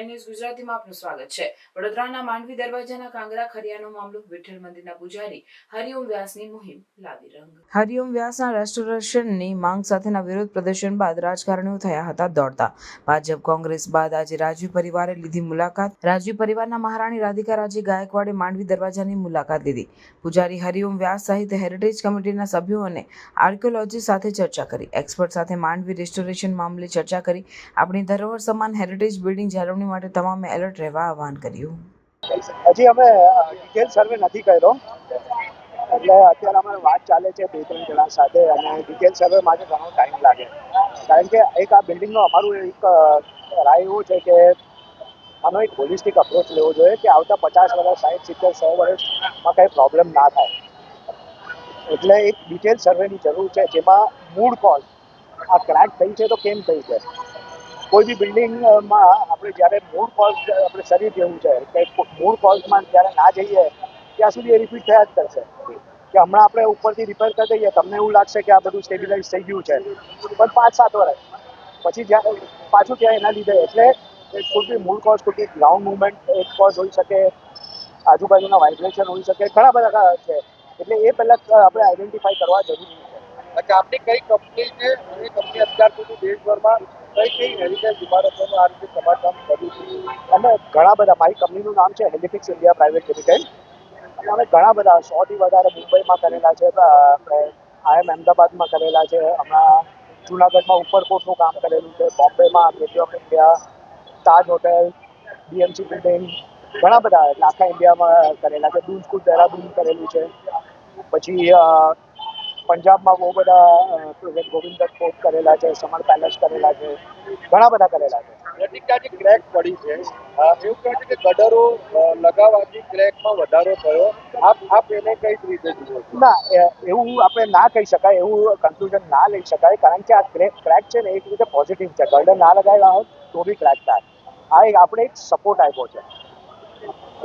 આઈ news ગુજરાતીમાં આપનું સ્વાગત છે. વડોદરાના માંડવી દરવાજાના કાંગરા ખરિયાનો મામલો વિઠ્ઠલ મંદિરના પૂજારી હરિઓમ વ્યાસની મુહિમ લાવી રંગ. હરિઓમ વ્યાસના રેસ્ટોરેશનની માંગ સાથેના વિરોધ પ્રદર્શન બાદ રાજકારણીઓ થયા હતા દોડતા. ભાજપ કોંગ્રેસ બાદ આજે રાજવી પરિવારે લીધી મુલાકાત. રાજવી પરિવારના મહારાણી રાધિકા રાજી ગાયકવાડે માંડવી દરવાજાની મુલાકાત લીધી. પૂજારી હરિઓમ વ્યાસ સહિત હેરિટેજ કમિટીના સભ્યો અને આર્કિયોલોજી સાથે ચર્ચા કરી. એક્સપર્ટ સાથે માંડવી રેસ્ટોરેશન મામલે ચર્ચા કરી. આપણી ધરોહર સમાન હેરિટેજ બિલ્ડિંગ જાળવણી માટે તમામે એલર્ટ રહેવા આહવાન કર્યું. હજી અમે ડિટેલ સર્વે નથી કર્યો. એટલે અત્યારે અમારે વાત ચાલે છે બે, ત્રણ જણા સાથે અને ડિટેલ સર્વે માટે ઘણો ટાઈમ લાગે. કારણ કે એક આ બિલ્ડિંગનો અમારું એક રાય એવું છે કે આનો એક હોલિસ્ટિક અપ્રોચ લેવો જોઈએ કે આવતા પચાસ વર્ષ સાઠ સિત્તેર, સો વર્ષમાં કંઈ પ્રોબ્લેમ ના થાય. એટલે એક ડિટેલ સર્વેની જરૂર છે જેમાં મૂળ કોઝ આ ક્રેક થઈ છે તો કેમ થઈ છે? કોઈ બી બિલ્ડિંગમાં આપણે જ્યારે મૂળ કોઝ આપણે શરીર જેવું છે, કે મૂળ કોઝમાં જ્યારે ના જઈએ, ત્યાં સુધી એ રિપીટ થયા જ કરશે. કે હમણાં આપણે ઉપરથી રિપેર કરી દઈએ, તમને એવું લાગશે કે આ બધું સ્ટેબિલાઇઝ થઈ ગયું છે. પણ પાંચ સાત વર્ષ. પછી જ્યારે પાછું ત્યાં એના લીધે, એટલે એ કુડ બી મૂળ કોઝ કુડ ગ્રાઉન્ડ મુવમેન્ટ એક કોઝ હોઈ શકે, આજુબાજુના વાઇબ્રેશન હોઈ શકે, ઘણા બધા છે. એટલે એ પહેલાં આપણે આઈડેન્ટિફાઈ કરવા જરૂરી છે. આપની કઈ કંપની છે એ કંપની અત્યાર સુધી દેશભરમાં કઈ કઈ હેરિટેજ ઇમારતોનું આ રીતે સમારકામ કર્યું છે. અમે ઘણા બધા, મારી કંપનીનું નામ છે હેલિફિક્સ ઇન્ડિયા પ્રાઇવેટ લિમિટેડ અને અમે ઘણા બધા, સોથી વધારે મુંબઈમાં કરેલા છે આપણે આઈએમ અમદાવાદમાં કરેલા છે, હમણાં જુનાગઢમાં ઉપરકોટનું કામ કરેલું છે, બોમ્બેમાં gateway of India Taj hotel BMC building ઘણા બધા આખા ઇન્ડિયામાં કરેલા છે દૂધ કુદ દહેરાદૂન કરેલું છે. પછી પંજાબમાં બહુ બધા ગોવિંદ ફોર્ટ કરેલા છે સમર પેલેસ કરેલા છે ઘણા બધા કરેલા છે. રતિકાજી ક્રેક પડી છે એવું કહે છે કે ગડરો લગાવવાથી ક્રેકમાં વધારો થયો. આપ આપ એને કઈ રીતે જુઓ ના એવું આપણે ના કહી શકાય એવું કન્ક્લુઝન ના લઈ શકાય કારણ કે આ ક્રેક ક્રેક છે ને એક રીતે પોઝિટિવ છે. ગર્ડર ના લગાવ્યા હોત તો બી ક્રેક થાય. આ એક આપણે એક સપોર્ટ આપ્યો છે.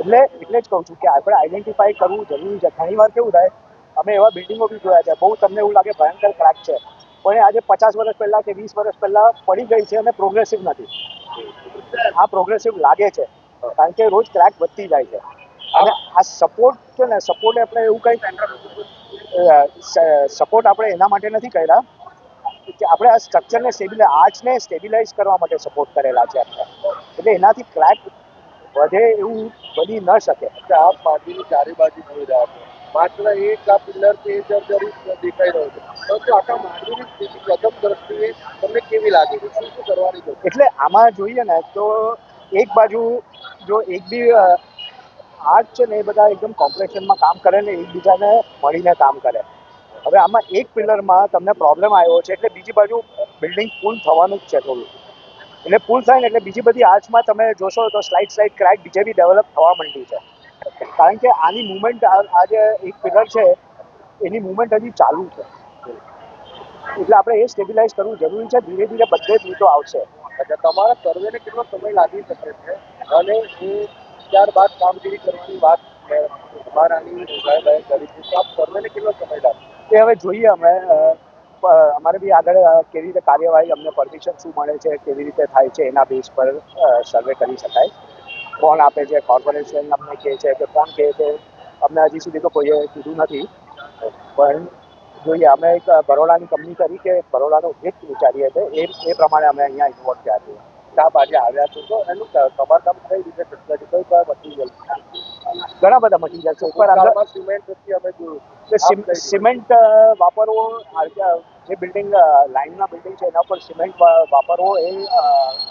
એટલે એટલે જ કહું છું કે આપણે આઈડેન્ટિફાઈ કરવું જરૂરી છે. ઘણી વાર કેવું થાય અમે એવા બિલ્ડિંગો બી જોયા છે. બહુ તમને એવું લાગે ભયંકર ક્રેક છે. પણ આજે પચાસ વર્ષ પહેલા કે વીસ વર્ષ પહેલા પડી ગઈ છે અને પ્રોગ્રેસિવ નથી. આ પ્રોગ્રેસિવ લાગે છે. કારણ કે રોજ ક્રેક વધતી જાય છે. અને આ સપોર્ટ છે ને સપોર્ટ આપણે એવું કંઈ સપોર્ટ આપણે એના માટે નથી કર્યા. કે આપણે આ સ્ટ્રક્ચરને સ્ટેબિલાઇઝ આર્ચને સ્ટેબિલાઇઝ કરવા માટે સપોર્ટ કરેલા છે આપણે એટલે એનાથી ક્રેક વધે એવું બની ન શકે. કે આપ માટીની ચારે બાજુ જોઈ રહ્યા છો. માત્ર એક આ પિલર છે એ જર્જરિત દેખાઈ રહ્યો છે. પરંતુ આખા માંડવીની સ્થિતિ પ્રથમ દ્રષ્ટિએ તમને કેવી લાગે છે? શું શું કરવાની જરૂર? એટલે આમાં જોઈએ ને તો એક બાજુ જો એક બી આર્ટ છે ને એ બધા એકદમ કોમ્પ્લેક્શનમાં કામ કરે ને એકબીજાને મળીને કામ કરે. હવે આમાં એક પિલરમાં તમને પ્રોબ્લેમ આવ્યો છે એટલે બીજી બાજુ બિલ્ડિંગ ફૂલ થવાનું જ છે થોડું. એટલે ફૂલ થાય ને એટલે બીજી બધી આર્ચમાં તમે જોશો તો સ્લાઇડ સ્લાઇડ ક્રેક બીજે બી ડેવલપ થવા માંડી છે. કારણ કે આની મુવમેન્ટ આ જે એક પિલર છે એની મુવમેન્ટ હજી ચાલુ છે. એટલે આપણે એ સ્ટેબિલાઇઝ કરવું જરૂરી છે. ધીરે ધીરે બધે જ રીતો આવશે. એટલે તમારા સર્વેને કેટલો સમય લાગી શકે છે? અને એ ત્યારબાદ કામગીરી કરવાની વાત મહારાણી સાહેબાએ કરી છે તો આપ સર્વેને કેટલો સમય લાગશે એ હવે જોઈએ અમે. અમારે બી આગળ કેવી રીતે કાર્યવાહી અમને પરમિશન શું મળે છે કેવી રીતે થાય છે એના બેઝ પર સર્વે કરી શકાય. કોણ આપે છે કોર્પોરેશન અમને કહે છે કે કોણ કહે છે અમને હજી સુધી તો કોઈએ કીધું નથી. પણ જોઈએ અમે એક બરોડાની કંપની કરી કે બરોડાનો હિત વિચારીએ છીએ એ એ પ્રમાણે અમે અહીંયા ઇન્વોલ્વ થયા છીએ. તો આપ આજે આવ્યા છું તો એનું ક- સમારકામ કઈ રીતે કઈ કયા મટીરિયલ ઘણા બધા મટીરિયલ છે. ઉપર આગળ કાળમાં સિમેન્ટ પછી અમે જોયું કઈ? સિમેન્ટ વાપરવો જે જે બિલ્ડિંગ લાઇનના બિલ્ડિંગ છે એના પર સિમેન્ટ વાપરવો એ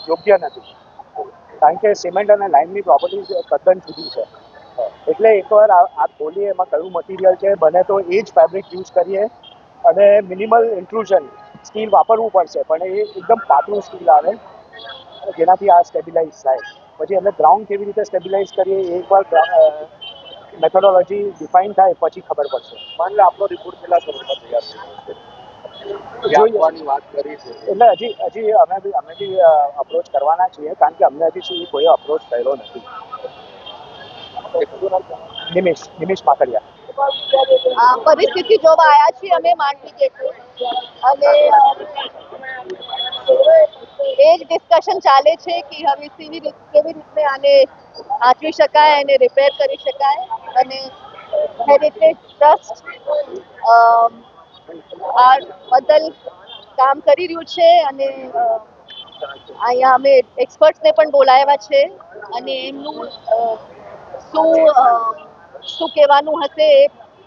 યોગ્ય નથી. કારણ કે સિમેન્ટ અને લાઇનની પ્રોપર્ટી તદ્દન જુદી છે. એટલે એકવાર આ ખોલીએ, એમાં કયું મટીરિયલ છે, બને તો એ જ ફેબ્રિક યુઝ કરીએ અને મિનિમલ ઇન્ક્લુઝન સ્ટીલ વાપરવું પડશે, પણ એ એકદમ પાતળું સ્ટીલ આવે, જેનાથી આ સ્ટેબિલાઇઝ થાય. પછી અમે ગ્રાઉન્ડ કેવી રીતે સ્ટેબિલાઇઝ કરીએ એકવાર મેથોડોલોજી ડિફાઇન થાય, પછી ખબર પડશે. માની લો આપણો રિપોર્ટ કેટલા સમયમાં તૈયાર એટલે હજી હજી અમે બી અમે બી અપ્રોચ કરવાના છીએ કારણ કે અમને હજી સુધી કોઈ અપ્રોચ થયેલો નથી. નિમિષ નિમિષ માકડિયા પરિસ્થિતિ જોવા આવ્યા છીએ અમે માંડવી જેટલું. અને એ જ ડિસ્કશન ચાલે છે કે હવે કેવી રીત કેવી રીતે આને આચવી શકાય અને રિપેર કરી શકાય. અને હેરિટેજ ટ્રસ્ટ આ બદલ કામ કરી રહ્યું છે અને અહીંયા અમે એક્સપર્ટ્સને પણ બોલાવ્યા છે અને એમનું શું શું કહેવાનું હશે એ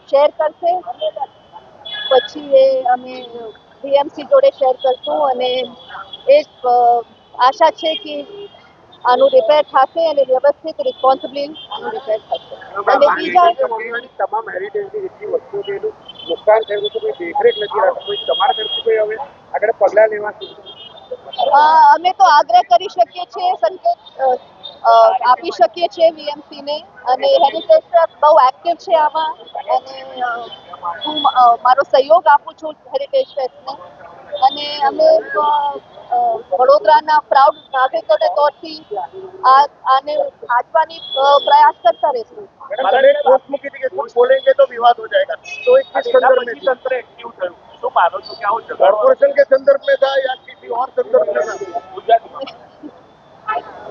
શેર કરશે. પછી એ અમે બીએમસી જોડે શેર કરશું અને એ આશા છે કે આનું રિપેર થશે અને વ્યવસ્થિત રિસ્પોન્સિબલી આનું રિપેર થશે. અને બીજા તમામ હેરિટેજની જેટલી વસ્તુઓ છે એનું નુકસાન થયું છે કોઈ દેખરેખ નથી રાખતા. કોઈ તમારા તરફથી કોઈ હવે આગળ પગલાં લેવાથી અ, અમે તો આગ્રહ કરી શકીએ છીએ સંકેત આપી શકીએ છીએ વીએમસીને અને હેરિટેજ ટ્રસ્ટ બહુ એક્ટિવ છે આમાં અને હું મારો સહયોગ આપું છું હેરિટેજ ફેસ્ટને અને અમે વડોદરાના પ્રાઉડ નાગરિકોને તોરથી આ આને ખાંચવાની પ્રયાસ કરતા રહેશું. કોર્પોરેશન કે સંદર્ભ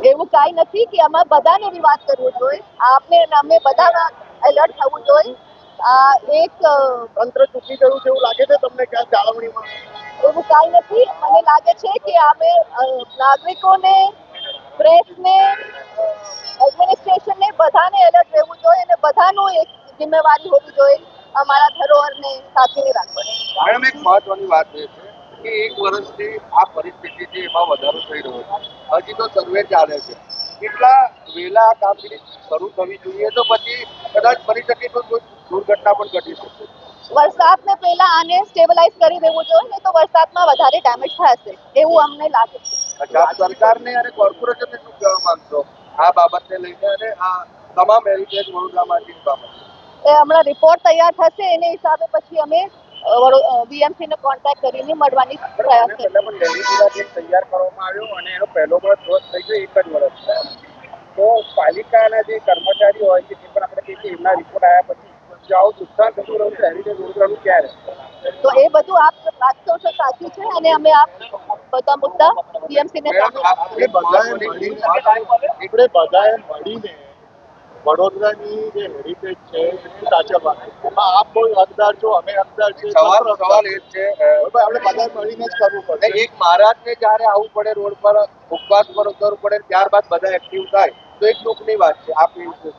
એવું કાંઈ નથી કે અમે બધાને રિવાજ કરવું જોઈએ. આપને અમે બધા એલર્ટ થવું જોઈએ. આ એક તંત્ર ચૂકી ગયું છે એવું લાગે છે તમને ક્યાં જાળવણીમાં? એવું કાંઈ નથી. મને લાગે છે કે અમે નાગરિકોને પ્રેસને એડમિનિસ્ટ્રેશનને બધાને એલર્ટ રહેવું જોઈએ અને બધાનું એક જિમ્મેવારી હોવી જોઈએ અમારા ધરોહરને સાચવી રાખવાની. મેડમ એક મહત્વની વાત એ છે કે એક વર્ષથી આ પરિસ્થિતિ છે એમાં વધારો થઈ રહ્યો છે. હજી તો સર્વે ચાલે છે. કેટલા વહેલા આ કામગીરી શરૂ થવી જોઈએ તો પછી કદાચ બની શકે તો કોઈ દુર્ઘટના પણ ઘટી શકે. વરસાદને પહેલા આને સ્ટેબલાઇઝ કરી દેવું જોઈએ નહીં તો વરસાદમાં વધારે ડેમેજ થશે એવું અમને લાગે છે. સરકારને અને કોર્પોરેશનને શું કહેવા માંગશો? આ બાબતને લઈને અને આ તમામ હેરિટેજ વડોદરામાંથી બાબત એ હમણાં રિપોર્ટ તૈયાર થશે એને હિસાબે પછી અમે બીએમસી ને કોન્ટેક્ટ કરીને મળવાની પ્રયાસ એક તૈયાર કરવામાં આવ્યો અને એનો પહેલો વર્ષ થઈ ગયો એક જ વર્ષ તો પાલિકાના જે કર્મચારીઓ હોય છે તે પણ આપણે કહીએ કે એમના રિપોર્ટ આવ્યા પછી જો આવું નુકસાન થતું રહ્યું છે હેરિટેજ વડોદરાનું ક્યારે? તો એ બધું આપ વાંચતો છો સાચું છે અને અમે આપ બધા મુદ્દા વીએમસી ને આપણે બધાએ મળીને આપણે બધાએ મળીને વડોદરાની જે હેરિટેજ છે સાચવવાની એમાં આપ બહુ હકદાર છો અમે હકદાર છે સવાલ સવાલ એ છે આપણે બધા મળીને જ કરવું પડે એક મહારાજને જ્યારે આવવું પડે રોડ પર ઉપવાસ પર ઉતરવું પડે ત્યારબાદ બધા એક્ટિવ થાય તો એક દુઃખની વાત છે આપ એ વિશે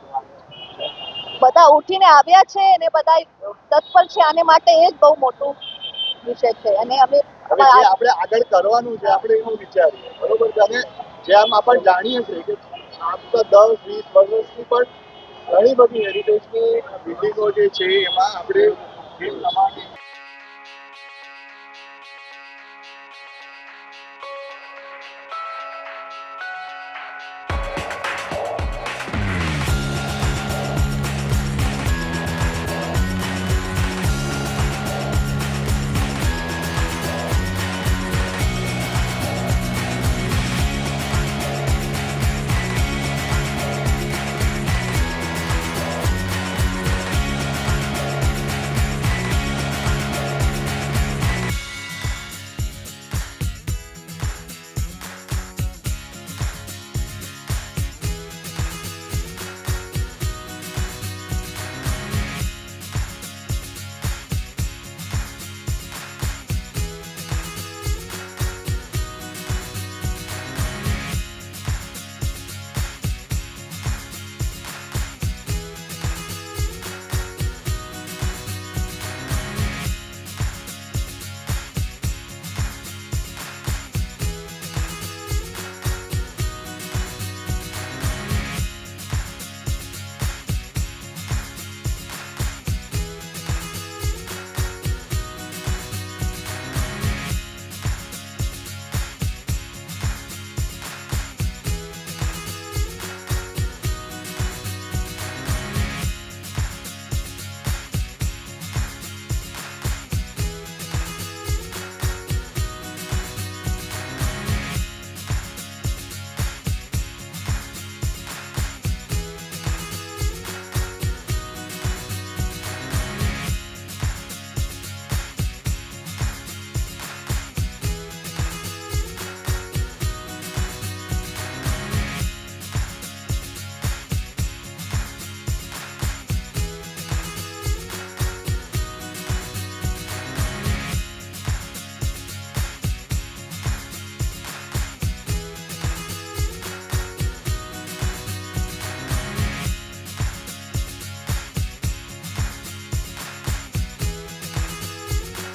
બધા ઉઠીને આવ્યા છે અને બધા તત્પર છે આને માટે એ જ બહુ મોટું વિષય છે. અને અમે આપણે આગળ કરવાનું છે આપણે એવું વિચારીએ. બરોબર છે? અને જેમ આપણે જાણીએ છીએ કે આમ દસ વીસ વર્ષથી પણ ઘણી બધી હેરિટેજની બિલ્ડિંગો જે છે એમાં આપણે